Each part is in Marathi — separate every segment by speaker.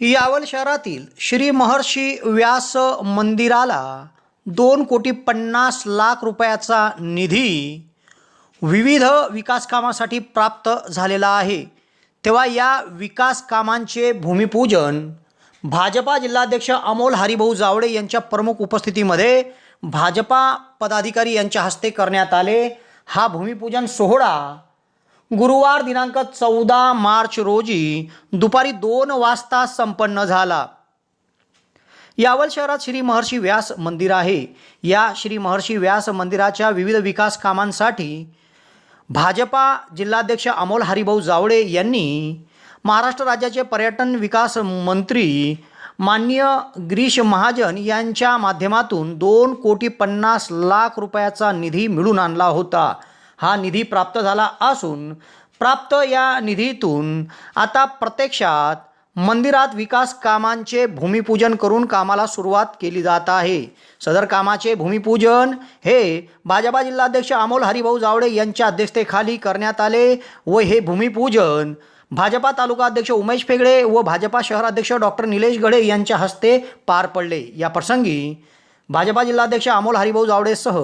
Speaker 1: यावल शहरातील श्री महर्षी व्यास मंदिराला दोन कोटी पन्नास लाख रुपयाचा निधी विविध विकासकामासाठी प्राप्त झालेला आहे. तेव्हा या विकास कामांचे भूमिपूजन भाजपा जिल्हाध्यक्ष अमोल हरिभाऊ जावडे यांच्या प्रमुख उपस्थितीमध्ये भाजपा पदाधिकारी यांच्या हस्ते करण्यात आले. हा भूमिपूजन सोहळा गुरुवार दिनांक चौदा मार्च रोजी दुपारी दोन वाजता संपन्न झाला. यावल शहरात श्री महर्षी व्यास मंदिर आहे. या श्री महर्षी व्यास मंदिराच्या विविध विकास कामांसाठी भाजपा जिल्हाध्यक्ष अमोल हरिभाऊ जावडे यांनी महाराष्ट्र राज्याचे पर्यटन विकास मंत्री मान्य गिरीश महाजन यांच्या माध्यमातून दोन कोटी पन्नास लाख रुपयाचा निधी मिळून आणला होता. हा निधी प्राप्त झाला असून प्राप्त या निधीतून आता प्रत्यक्षात मंदिरात विकास कामांचे भूमिपूजन करून कामाला सुरुवात केली जात आहे. सदर कामाचे भूमिपूजन हे भाजपा जिल्हाध्यक्ष अमोल हरिभाऊ जावडे यांच्या अध्यक्षतेखाली करण्यात आले व हे भूमिपूजन भाजपा तालुका अध्यक्ष उमेश फेगडे व भाजपा शहराध्यक्ष डॉक्टर निलेश गडे यांच्या हस्ते पार पडले. या प्रसंगी भाजपा जिल्हाध्यक्ष Amol Haribhau जावडेसह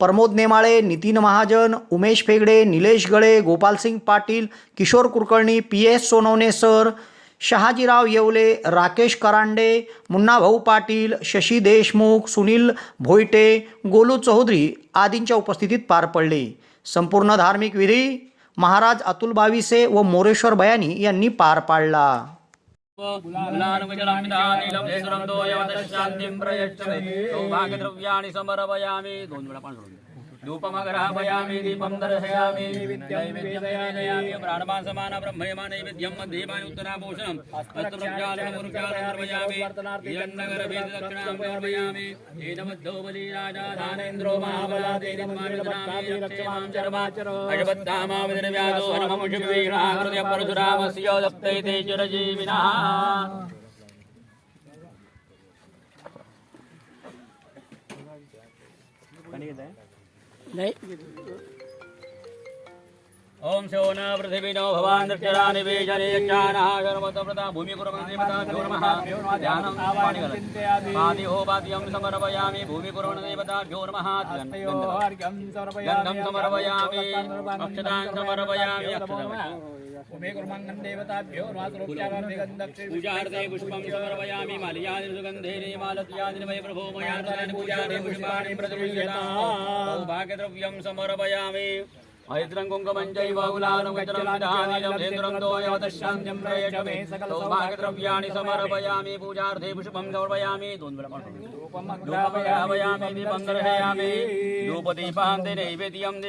Speaker 1: Pramod नेमाळे Nitin Mahajan Umesh Phegade Nilesh Gale Gopalsingh Patil Kishor Kulkarni P S Sonawane sir Shahajirao Yewale Rakesh Karande Munnabhau Patil Shashi Deshmukh Sunil Bhoite Golu Chaudhari आदींच्या उपस्थितीत पार पडले. संपूर्ण धार्मिक विधी महाराज अतुल बाविसे व मोरेश्वर बयानी यांनी पार पाडला.
Speaker 2: సౌభాగ్య ద్రవ్యాన్ని సమర్పయామి. समर्पयामि धूपमग्रापयामि दीपं दर्शयामि नैवेद्यमयामि प्राणपान समान ब्रह्मयमा नैवेद्यं मध्येमानि उत्तराभूषणम् हस्तप्रक्षालनं मुरुक्षालनं समर्पयामि हिरण्यगर्भेण राजा दानेन्द्रो महाबला तेजन्माविदनामि रक्षेमां चरमाचर अजबद्धामाविदर्व्यादो परशुरामस्य दत्तैते चिरजीविनः 来 ओम शोन पृथिवीनो भवान् दक्षराणि बीजने यज्ञानः शर्मतप्रदा भूमिकुर्वन्देवता भ्यो नमः। ध्यानं पाणि पादि हो पाद्यं समर्पयामि भूमिकुर्वन्देवता भ्यो नमः। गन्धं समर्पयामि अक्षतां समर्पयामि पूजार्थे पुष्पं समर्पयामि माल्यादि सुगन्धेने मालत्यादिनि मयि प्रभो मया पूजानि पुष्पाणि प्रदुष्यताम् सौभाग्यद्रव्यं समर्पयामि। मैत्रं कुङ्कुमं चैव गुलानं मित्रं विधानीलं धेन्द्रं दोयवतशान्त्यं प्रयच्छमे सौभाग्यद्रव्याणि समर्पयामि पूजार्थे पुष्पं समर्पयामि दोन वेळा पाणी धूपयामि दीपं दर्शयामि धूपदीपान्ते नैवेद्यं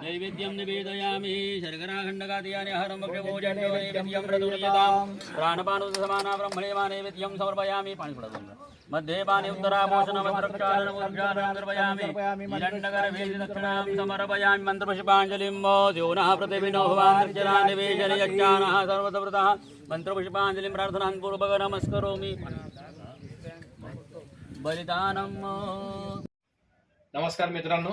Speaker 2: निवेदयामि नैवेद्यं निवेदयामि शर्कराखण्डकादियानि अहरं भक्ष्यभोजन्यो नैवेद्यं प्रदुर्यताम् प्राणपानुसमाना ब्रह्मणे वा नैवेद्यं समर्पयामि पाणी सोडा दोन वेळा. मध्ये पानि उत्तराभूषणमस्त्रक्षालनमुर्जालं समर्पयामि हिरण्यगर्भेति दक्षिणां समर्पयामि मन्त्रपुष्पाञ्जलिं वो द्योनः प्रतिभिनो भवान् निवेशने यज्ञानः सर्वतव्रतः मन्त्रपुष्पाञ्जलिं प्रार्थनां पूर्वक नमस्करोमि बलिदानं
Speaker 3: नमस्कार मित्रांनो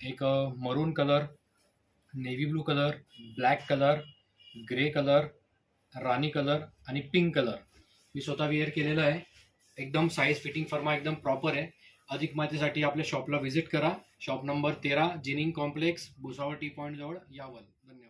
Speaker 3: एक maroon colour navy blue colour black colour grey colour राणी कलर आणि पिंक कलर मी स्वतः वेअर केलेला आहे. एकदम साईज फिटिंग फर्मा एकदम प्रॉपर आहे. अधिक माहितीसाठी आपल्या शॉपला व्हिजिट करा. शॉप नंबर तेरा ginning complex Bhusawal T point जवळ यावल. धन्यवाद.